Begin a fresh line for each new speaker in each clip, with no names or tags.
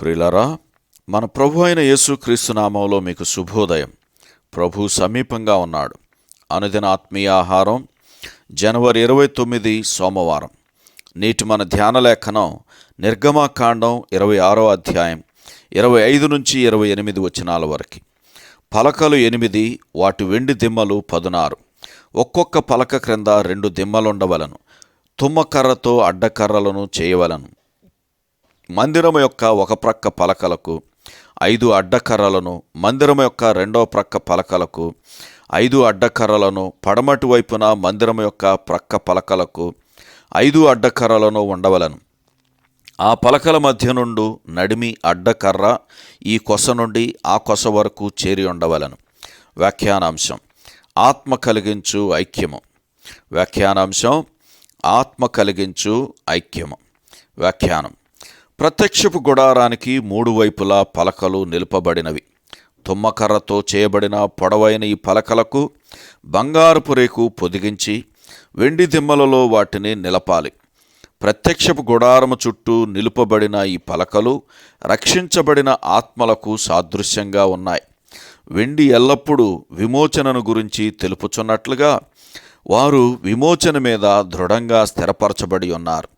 ప్రియులరా మన ప్రభు అయిన యేసుక్రీస్తు నామంలో మీకు శుభోదయం. ప్రభు సమీపంగా ఉన్నాడు. అనుదిన ఆత్మీయ ఆహారం జనవరి ఇరవై తొమ్మిది సోమవారం. నేటి మన ధ్యాన లేఖనం నిర్గమాకాండం ఇరవై ఆరో అధ్యాయం ఇరవై ఐదు నుంచి ఇరవై ఎనిమిది వచనాల వరకు. పలకలు ఎనిమిది వాటి వెండి దిమ్మలు పదునారు. ఒక్కొక్క పలక క్రింద రెండు దిమ్మలుండవలను. తుమ్మకర్రతో అడ్డకర్రలను చేయవలను. మందిరం యొక్క ఒక ప్రక్క పలకలకు ఐదు అడ్డకర్రలను మందిరం యొక్క రెండో ప్రక్క పలకలకు ఐదు అడ్డకర్రలను పడమటి వైపున మందిరం యొక్క ప్రక్క పలకలకు ఐదు అడ్డకర్రలను ఉండవలను. ఆ పలకల మధ్య నుండు నడిమి అడ్డకర్ర ఈ కొస నుండి ఆ కొస వరకు చేరి ఉండవలను. వ్యాఖ్యానాంశం ఆత్మ కలిగించు ఐక్యము. వ్యాఖ్యానాంశం ఆత్మ కలిగించు ఐక్యము. వ్యాఖ్యానం ప్రత్యక్షపు గుడారానికి మూడు వైపులా పలకలు నిలుపబడినవి. తుమ్మకర్రతో చేయబడిన పొడవైన ఈ పలకలకు బంగారపు రేకు పొదిగించి వెండి దిమ్మలలో వాటిని నిలపాలి. ప్రత్యక్షపు గుడారము చుట్టూ నిలుపబడిన ఈ పలకలు రక్షించబడిన ఆత్మలకు సాదృశ్యంగా ఉన్నాయి. వెండి ఎల్లప్పుడూ విమోచనను గురించి తెలుపుచున్నట్లుగా వారు విమోచన మీద దృఢంగా స్థిరపరచబడి ఉన్నారు.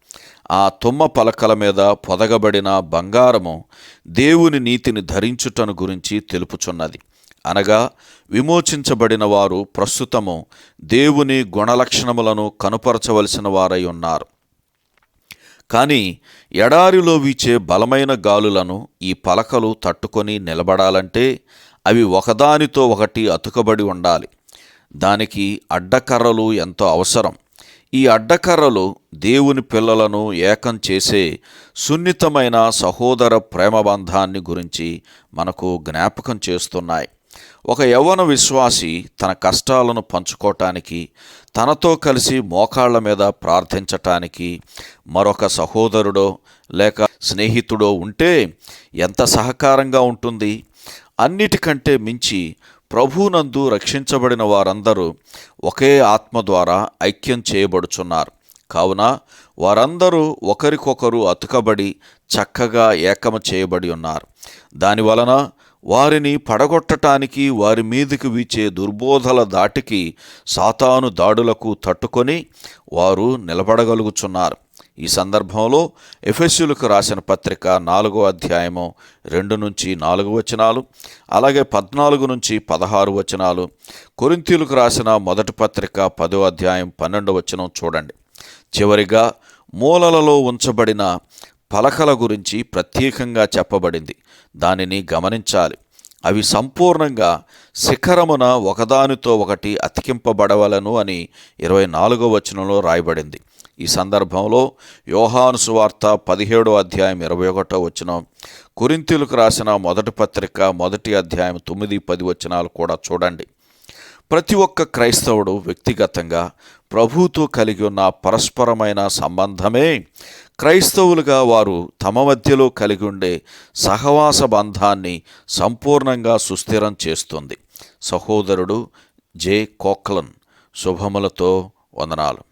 ఆ తుమ్మ పలకల మీద పొదగబడిన బంగారము దేవుని నీతిని ధరించుటను గురించి తెలుపుచున్నది. అనగా విమోచించబడిన వారు ప్రస్తుతము దేవుని గుణలక్షణములను కనుపరచవలసిన వారై ఉన్నారు. కానీ ఎడారిలో వీచే బలమైన గాలులను ఈ పలకలు తట్టుకొని నిలబడాలంటే అవి ఒకదానితో ఒకటి అతుకబడి ఉండాలి. దానికి అడ్డకర్రలు ఎంతో అవసరం. ఈ అడ్డకర్రలు దేవుని పిల్లలను ఏకం చేసే సున్నితమైన సహోదర ప్రేమ బంధాన్ని గురించి మనకు జ్ఞాపకం చేస్తున్నాయి. ఒక యవ్వన విశ్వాసి తన కష్టాలను పంచుకోవటానికి తనతో కలిసి మోకాళ్ళ మీద ప్రార్థించటానికి మరొక సహోదరుడో లేక స్నేహితుడో ఉంటే ఎంత సహకారంగా ఉంటుంది? అన్నిటికంటే మించి ప్రభునందు రక్షించబడిన వారందరూ ఒకే ఆత్మ ద్వారా ఐక్యం చేయబడుచున్నారు. కావున వారందరూ ఒకరికొకరు అతుకబడి చక్కగా ఏకమ చేయబడి ఉన్నారు. దానివలన వారిని పడగొట్టటానికి వారి మీదకి వీచే దుర్బోధల దాటికి సాతాను దాడులకు తట్టుకొని వారు నిలబడగలుగుచున్నారు. ఈ సందర్భంలో ఎఫెస్యులకు రాసిన పత్రిక నాలుగో అధ్యాయము రెండు నుంచి నాలుగు వచనాలు అలాగే పద్నాలుగు నుంచి పదహారు వచనాలు. కొరింతీలకు రాసిన మొదటి పత్రిక పదో అధ్యాయం పన్నెండు వచనం చూడండి. చివరిగా మూలలలో ఉంచబడిన పలకల గురించి ప్రత్యేకంగా చెప్పబడింది. దానిని గమనించాలి. అవి సంపూర్ణంగా శిఖరమున ఒకదానితో ఒకటి అతికింపబడవలను అని ఇరవై నాలుగో వచనంలో రాయబడింది. ఈ సందర్భంలో యోహాను సువార్త పదిహేడో అధ్యాయం ఇరవై ఒకటో వచనం కురింతీలకు రాసిన మొదటి పత్రిక మొదటి అధ్యాయం తొమ్మిది పది వచనాలు కూడా చూడండి. ప్రతి ఒక్క క్రైస్తవుడు వ్యక్తిగతంగా ప్రభుతో కలిగి ఉన్న పరస్పరమైన సంబంధమే. క్రైస్తవులుగా వారు తమ మధ్యలో కలిగి ఉండే సహవాస బంధాన్ని సంపూర్ణంగా సుస్థిరం చేస్తుంది. సహోదరుడు జే కోక్లన్ శుభములతో వందనాలు.